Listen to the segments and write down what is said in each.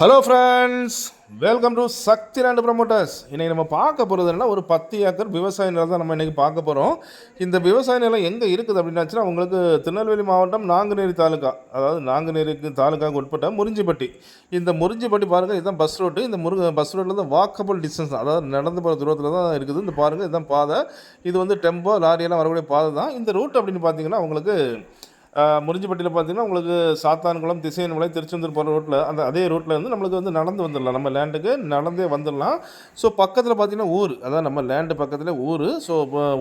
Hello friends welcome to Shakthi land promoters இன்றைக்கி நம்ம பார்க்க போகிறது என்ன ஒரு பத்து ஏக்கர் விவசாய நிலம் தான் நம்ம இன்றைக்கி பார்க்க போகிறோம் இந்த விவசாய நிலம் எங்கே இருக்குது அப்படின்னாச்சுன்னா உங்களுக்கு திருநெல்வேலி மாவட்டம் நாங்குநேரி தாலுக்கா அதாவது நாங்குநேரிக்கு தாலுக்காவுக்கு உட்பட்ட முறிஞ்சிப்பட்டி. இந்த முறிஞ்சிப்பட்டி பாருங்கள் இதுதான் பஸ் ரோட்டு இந்த முருக பஸ் ரோட்டில் தான் வாக்கபிள் டிஸ்டன்ஸ் அதாவது நடந்து போகிற தூரத்தில் தான் இருக்குது. இந்த பாருங்கள் இதுதான் பாதை. இது வந்து டெம்போ லாரியெல்லாம் வரக்கூடிய பாதை தான். இந்த ரூட் அப்படின்னு பார்த்தீங்கன்னா உங்களுக்கு முறிஞ்சிப்பட்டியில் பார்த்தீங்கன்னா உங்களுக்கு சாத்தான்குளம் திசையன்மலை திருச்செந்தூர் போகிற ரோட்டில் அந்த அதே ரோட்டில் வந்து நம்மளுக்கு வந்து நடந்து வந்துடலாம். நம்ம லேண்டுக்கு நடந்தே வந்துடலாம். ஸோ பக்கத்தில் பார்த்தீங்கன்னா ஊர். அதான் நம்ம லேண்டு பக்கத்தில் ஊர். ஸோ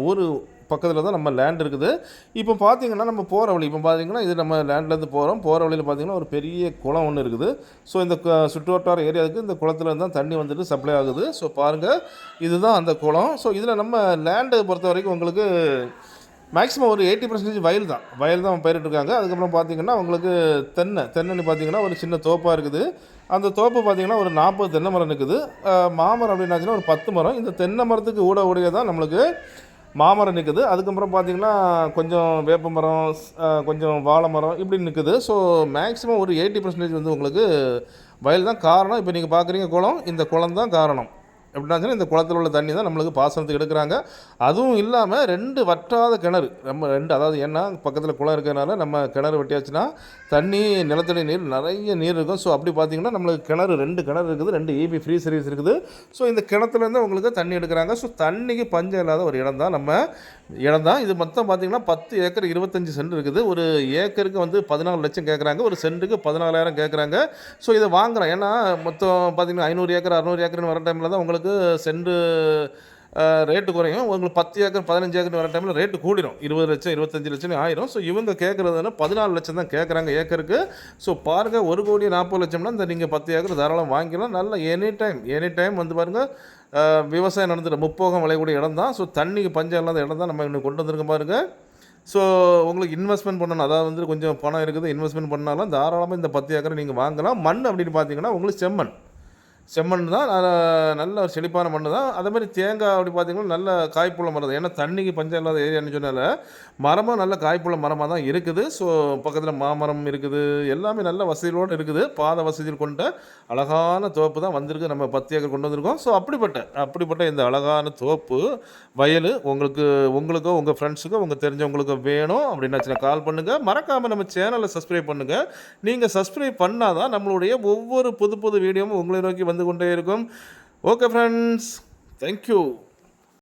ஊர் பக்கத்தில் தான் நம்ம லேண்ட் இருக்குது. இப்போ பார்த்தீங்கன்னா நம்ம போகிற வழி இப்போ பார்த்தீங்கன்னா இது நம்ம லேண்ட்லேருந்து போகிறோம் போகிற வழியில் பார்த்தீங்கன்னா ஒரு பெரிய குளம் ஒன்று இருக்குது. ஸோ இந்த சுற்றுவட்டார ஏரியாவுக்கு இந்த குளத்துலேருந்து தான் தண்ணி வந்துட்டு சப்ளை ஆகுது. ஸோ பாருங்கள் இதுதான் அந்த குளம். ஸோ இதில் நம்ம லேண்டை பொறுத்த வரைக்கும் உங்களுக்கு மேக்ஸிமம் ஒரு எயிட்டி பர்சன்டேஜ் வயல் தான். வயல் தான் பயிரிட்டுருக்காங்க. அதுக்கப்புறம் பார்த்தீங்கன்னா உங்களுக்கு தென்னை. தென்னைன்னு பார்த்தீங்கன்னா ஒரு சின்ன தோப்பாக இருக்குது. அந்த தோப்பு பார்த்தீங்கன்னா ஒரு நாற்பது தென்னை மரம் இருக்குது. மாமரம் அப்படின்னாச்சுன்னா ஒரு பத்து மரம். இந்த தென்னை மரத்துக்கு ஊட ஊடைய தான் நம்மளுக்கு மாமரம் நிற்குது அதுக்கப்புறம் பார்த்தீங்கன்னா கொஞ்சம் வேப்ப மரம் கொஞ்சம் வாழை மரம் இப்படி நிற்குது ஸோ மேக்ஸிமம் ஒரு எயிட்டி பர்சன்டேஜ் வந்து உங்களுக்கு வயல் தான். காரணம் இப்போ நீங்கள் பார்க்குறீங்க குளம். இந்த குளம் தான் காரணம். எப்படின்னா இந்த குளத்தில் உள்ள தண்ணி தான் நம்மளுக்கு பாசனத்துக்கு எடுக்கிறாங்க. அதுவும் இல்லாமல் ரெண்டு வற்றாத கிணறு நம்ம ரெண்டு அதாவது ஏன்னா பக்கத்தில் குளம் இருக்கிறனால நம்ம கிணறு வெட்டியாச்சுன்னா தண்ணி நிலத்தடி நீர் நிறைய நீர் இருக்கும். ஸோ அப்படி பார்த்தீங்கன்னா நம்மளுக்கு கிணறு ரெண்டு கிணறு இருக்குது ரெண்டு இபி ஃப்ரீ சர்வீஸ் இருக்குது. ஸோ இந்த கிணத்துலேருந்து உங்களுக்கு தண்ணி எடுக்கிறாங்க. ஸோ தண்ணிக்கு பஞ்சம் இல்லாத ஒரு இடம் தான் நம்ம இடம் தான். இது மொத்தம் பார்த்தீங்கன்னா பத்து ஏக்கர் இருபத்தஞ்சி சென்ட் இருக்குது. ஒரு ஏக்கருக்கு வந்து பதினாலு லட்சம் கேட்குறாங்க ஒரு சென்ட்டுக்கு பதினாலாயிரம் கேட்குறாங்க ஸோ இதை வாங்குகிறோம் ஏன்னா மொத்தம் பார்த்தீங்கன்னா ஐநூறு ஏக்கர் அறநூறு ஏக்கர்னு வர டைமில் தான் உங்களுக்கு சென்று ரேட்டு குறையும். உங்களுக்கு பத்து ஏக்கர் பதினஞ்சு ஏக்கர் வர டைமில் ரேட்டு கூடிடும் இருபது லட்சம் இருபத்தஞ்சு லட்சம் ஆயிரும். ஸோ இவங்க கேட்குறதுனா பதினாலு லட்சம் தான் கேட்குறாங்க ஏக்கருக்கு. ஸோ பாருங்கள் ஒரு கோடி நாற்பது லட்சம்னா இந்த நீங்கள் பத்து ஏக்கர் தாராளம் வாங்கிக்கலாம். நல்ல எனி டைம் எனி டைம் வந்து பாருங்கள் விவசாயம் நடந்துட்டு முப்போகம் விளையக்கூடிய இடம் தான். ஸோ தண்ணிக்கு பஞ்சம் இல்லாத இடம் தான் நம்ம இன்னும் கொண்டு வந்திருக்க பாருங்கள் ஸோ உங்களுக்கு இன்வெஸ்ட்மெண்ட் பண்ணணும். அதாவது வந்து கொஞ்சம் பணம் இருக்குது. இன்வெஸ்ட்மெண்ட் பண்ணாலும் தாராளமாக இந்த பத்து ஏக்கரை நீங்கள் வாங்கலாம். மண் அப்படின்னு பார்த்தீங்கன்னா உங்களுக்கு செம்மண். செம்மண் தான் நல்ல- நல்ல ஒரு செழிப்பான மண் தான். அதே மாதிரி தேங்காய் அப்படி பார்த்தீங்கன்னா நல்ல காய்ப்புள்ள மரம் தான் ஏன்னா தண்ணிக்கு பஞ்சம் இல்லாத ஏரியான்னு சொன்னால மரமும் நல்ல காய்ப்புள்ள மரமாக தான் இருக்குது. ஸோ பக்கத்தில் மாமரம் இருக்குது. எல்லாமே நல்ல வசதிகளோடு இருக்குது. பாத வசதிகள் கொண்ட அழகான தோப்பு தான் வந்திருக்கு. நம்ம பத்து ஏக்கர் கொண்டு வந்திருக்கோம். ஸோ அப்படிப்பட்ட அப்படிப்பட்ட இந்த அழகான தோப்பு வயல் உங்களுக்கு உங்களுக்கோ உங்கள் ஃப்ரெண்ட்ஸுக்கோ உங்கள் தெரிஞ்சவங்களுக்கோ வேணும் அப்படின்னாச்சுன்னா கால் பண்ணுங்கள் மறக்காமல் நம்ம சேனலை சப்ஸ்கிரைப் பண்ணுங்கள் நீங்கள் சப்ஸ்கிரைப் பண்ணால் தான் நம்மளுடைய ஒவ்வொரு புது புது வீடியோவும் உங்களை நோக்கி வந்து கொண்டே இருக்கும். Okay friends thank you